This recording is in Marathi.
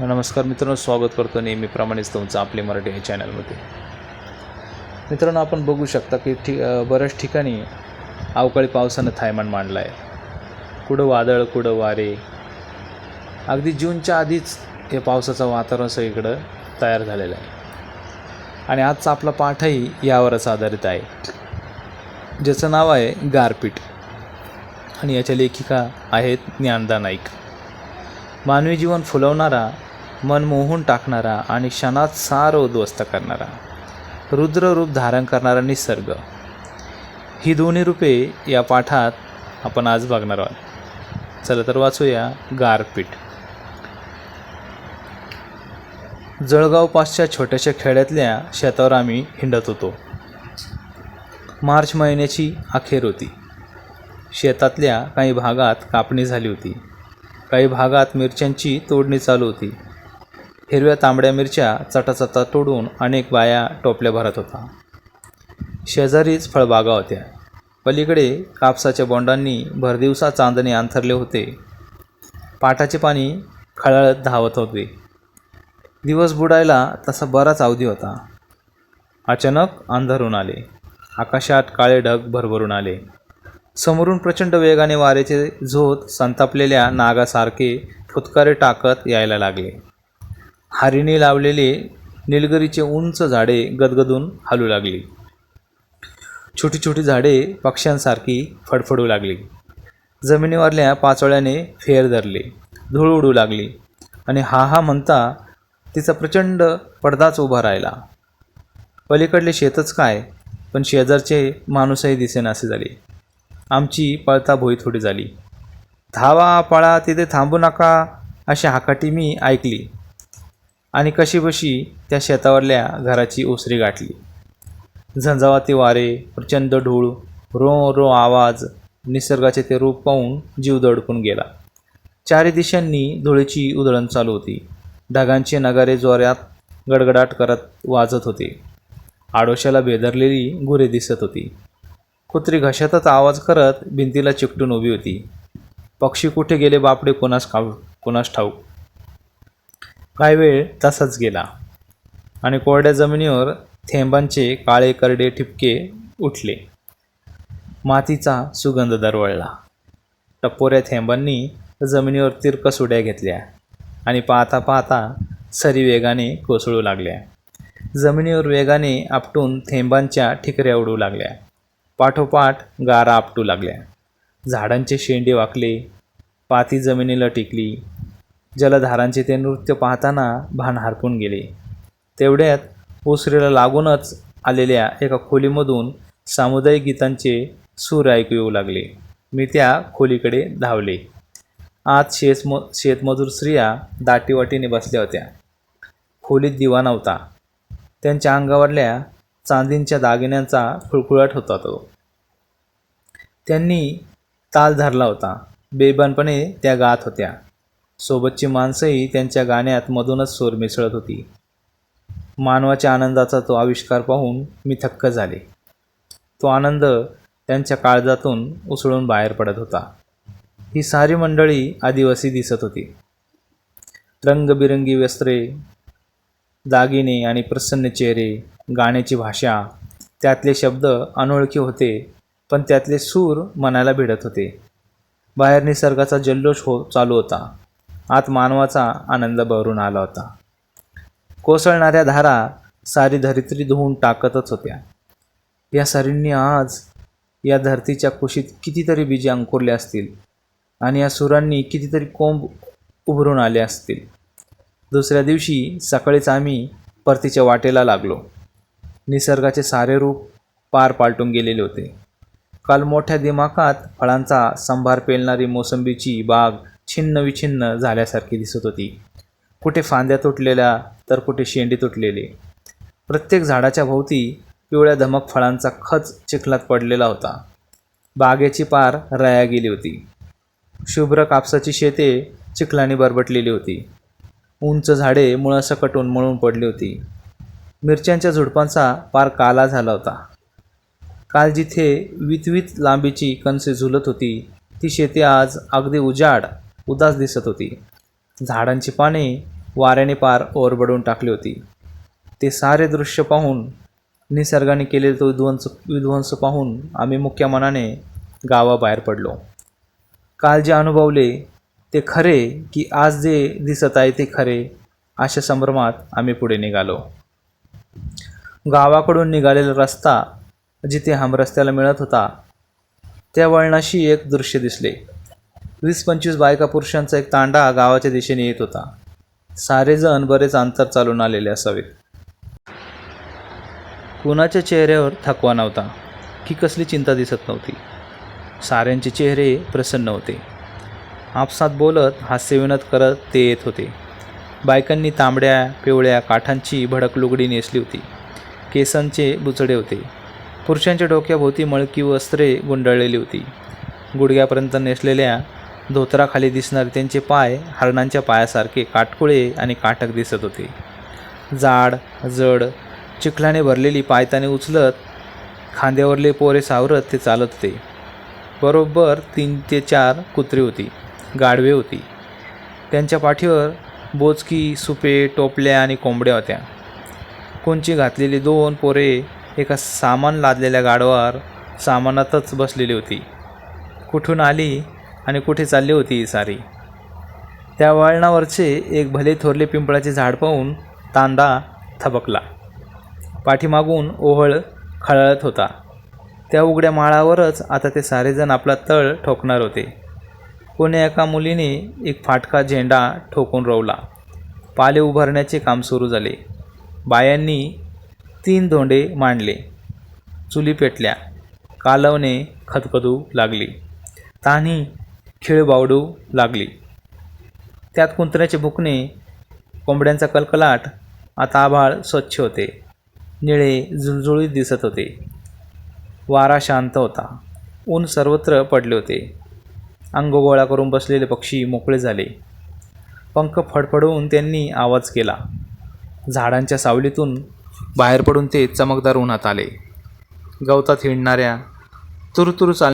नमस्कार मित्रांनो स्वागत करतो नेहमीप्रमाणेच तुमचं आपले मराठी या चॅनलमध्ये मित्रांनो आपण बघू शकता की ठी बऱ्याच ठिकाणी अवकाळी पावसानं थायमान मांडला आहे कुठं वादळ कुठं वारे. अगदी जूनच्या आधीच हे पावसाचं वातावरण सगळीकडं तयार झालेलं आहे. आणि आजचा आपला पाठही यावरच आधारित आहे. ज्याचं नाव आहे गारपीट. आणि याच्या लेखिका आहेत ज्ञानदा नाईक. मानवी जीवन फुलवणारा मन मोहून टाकणारा आणि क्षणात सार उद्ध्वस्त करणारा. रुद्र रूप धारण करणारा निसर्ग. ही दोन्ही रूपे या पाठात आपण आज बघणार आहोत. चला तर वाचूया गारपीट जळगावपासच्या छोट्याशा खेड्यातल्या शेतावर आम्ही हिंडत होतो. मार्च महिन्याची अखेर होती. शेतातल्या काही भागात कापणी झाली होती. काही भागात मिरच्यांची तोडणी चालू होती. हिरव्या तांबड्या मिरच्या चटाचटा तोडून अनेक बाया टोपल्या भरत होता. शेजारीच फळबागा होत्या. पलीकडे कापसाच्या बोंडांनी भरदिवसा चांदणे अंथरले होते. पाटाचे पाणी खळाळत धावत होते. दिवस बुडायला तसा बराच अवधी होता. अचानक अंधारून आले. आकाशात काळे ढग भरभरून आले. समोरून प्रचंड वेगाने वाऱ्याचे झोत संतापलेल्या नागासारखे फुतकारे टाकत यायला लागले. हारीने लावलेले निलगिरीचे उंच झाडे गदगदून हलू लागली. छोटी छोटी झाडे पक्ष्यांसारखी फडफडू लागली. जमिनीवरल्या पाचोळ्याने फेर धरले. धूळ उडू लागली. आणि हा हा म्हणता तिचा प्रचंड पडदाच उभा राहिला. पलीकडले शेतच काय? पण शेजारचे माणूसही दिसेनासे झाले. आमची पळता भोई थोडी झाली. धावा पळा तिथे थांबू नका अशी हाकाटी मी ऐकली. आणि कशीबशी त्या शेतावरल्या घराची ओसरी गाठली. झंझावाती वारे प्रचंड ढूळ रो रो आवाज निसर्गाचे ते रूप पाहून जीव दडपून गेला. चारी दिशांनी धुळीची उधळण चालू होती. ढगांचे नगारे जोऱ्यात गडगडाट करत वाजत होते. आडोशाला बेदरलेली गुरे दिसत होती. कुत्री घशातच आवाज करत भिंतीला चिकटून उभी होती. पक्षी कुठे गेले बापडे कोणास खाऊ कोणास ठाऊक. काही वेळ तसाच गेला. आणि कोरड्या जमिनीवर थेंबांचे काळे करडे ठिपके उठले. मातीचा सुगंध दरवळला. टपोऱ्या थेंबांनी जमिनीवर तिरकस उड्या घेतल्या आणि पाहता पाहता सरी वेगाने कोसळू लागल्या. जमिनीवर वेगाने आपटून थेंबांच्या ठिकऱ्या उडू लागल्या. पाठोपाठ गारा आपटू लागल्या. झाडांचे शेंडे वाकले. पाती जमिनीला टिकली. जलधारांचे ते नृत्य पाहताना भान हरपून गेले. तेवढ्यात ओसरीला लागूनच आलेल्या एका खोलीमधून सामुदायिक गीतांचे सूर ऐकू येऊ लागले. मी त्या खोलीकडे धावले. आत शेतम शेतमजूर स्त्रिया दाटीवाटीने बसल्या होत्या. खोलीत दिवा नव्हता त्यांच्या अंगावरल्या चांदींच्या दागिन्यांचा खुळखुळाट होता तो. त्यांनी ताल धरला होता. बेबानपणे त्या गात होत्या. सोबतची माणसंही त्यांच्या गाण्यात मधूनच सूर मिसळत होती. मानवाच्या आनंदाचा तो आविष्कार पाहून मी थक्क झाले. तो आनंद त्यांच्या काळजातून उसळून बाहेर पडत होता. ही सारी मंडळी आदिवासी दिसत होती. रंगबिरंगी वस्त्रे दागिने आणि प्रसन्न चेहरे गाण्याची भाषा त्यातले शब्द अनोळखी होते पण त्यातले सूर मनाला भिडत होते. बाहेर निसर्गाचा जल्लोष हो चालू होता. आत मानवाचा आनंद भरून आला होता. कोसळणाऱ्या धारा सारी धरित्री धुवून टाकतच होत्या. या सरींनी आज या धरतीच्या कुशीत कितीतरी बीजे अंकुरले असतील आणि या सुरांनी कितीतरी कोंब उभरून आले असतील. दुसऱ्या दिवशी सकाळीच आम्ही परतीच्या वाटेला लागलो. निसर्गाचे सारे रूप पार पालटून गेलेले होते. काल मोठ्या दिमाखात फळांचा संभार पेलणारी मोसंबीची बाग छिन्न विछिन्न झाल्यासारखी दिसत होती. कुठे फांद्या तुटलेल्या तर कुठे शेंडी तुटलेले. प्रत्येक झाडाच्या भोवती पिवळ्या धमक फळांचा खच चिखलात पडलेला होता. बागेची पार रया गेली होती. शुभ्र कापसाची शेते चिखलाने बरबटलेली होती. उंच झाडे मुळासकट उन्मळून पडली होती. मिरच्यांच्या झुडपांचा पार काला झाला होता. काल जिथे वितवित लांबीची कणसे झुलत होती ती शेती आज अगदी उजाड उदास दिसत होती. झाडांची पाने वाऱ्याने पार ओरबडून टाकली होती. ते सारे दृश्य पाहून निसर्गाने केलेला तो विध्वंस विध्वंस पाहून आम्ही मुख्य मनाने गावाबाहेर पडलो. काल जे अनुभवले ते खरे की आज जे दिसत आहे ते खरे अशा संभ्रमात आम्ही पुढे निघालो. गावाकडून निघालेला रस्ता जिथे हम रस्त्याला मिळत होता त्या वळणाशी एक दृश्य दिसले. वीस पंचवीस बायका पुरुषांचा एक तांडा गावाच्या दिशेने येत होता. सारेजण बरेच अंतर चालून आलेले असावेत कुणाच्या चेहऱ्यावर थकवा नव्हता की कसली चिंता दिसत नव्हती. साऱ्यांचे चेहरे प्रसन्न होते. आपसात बोलत हास्यविनोद करत ते येत होते. बायकांनी तांबड्या पिवळ्या काठांची भडक लुगडी नेसली होती. केसांचे बुचडे होते. पुरुषांच्या डोक्याभोवती मळकी वस्त्रे गुंडाळलेली होती. गुडघ्यापर्यंत नेसलेल्या धोतराखाली दिसणारे त्यांचे पाय हरणांच्या पायासारखे काटकुळे आणि काटक दिसत होते. जाड जड चिखलाने भरलेली पायताने उचलत खांद्यावरले पोरे सावरत ते चालत होते. बरोबर तीन ते चार कुत्री होती गाढवे होती. त्यांच्या पाठीवर बोचकी सुपे टोपल्या आणि कोंबड्या होत्या. कोणची घातलेली दोन पोरे एका सामान लादलेल्या गाडवावर सामानातच बसलेली होती. कुठून आली आणि कुठे चालली होती ही सारी? त्या वळणावरचे एक भले थोरले पिंपळाचे झाड पाहून तांदा थबकला. पाठीमागून ओहळ खळळत होता. त्या उघड्या माळावरच आता ते सारेजण आपला तळ ठोकणार होते. कोणी एका मुलीने एक फाटका झेंडा ठोकून रोवला. पाले उभारण्याचे काम सुरू झाले. बायांनी तीन धोंडे मांडले. चुली पेटल्या. कालवणे खदखदू लागली. तान्ही खिळ बावडू लागली. त्यात कुंत्र्याचे भुकणे कोंबड्यांचा कलकलाट आता आभाळ स्वच्छ होते. निळे जुळजुळीत दिसत होते. वारा शांत होता. ऊन सर्वत्र पडले होते. अंग गोळा करून बसलेले पक्षी मोकळे झाले. पंख फडफडवून त्यांनी आवाज केला. झाडांच्या सावलीतून बाहेर पडून ते चमकदार उन्हात आले. गवतात हिंडणाऱ्या तुरतुर चाल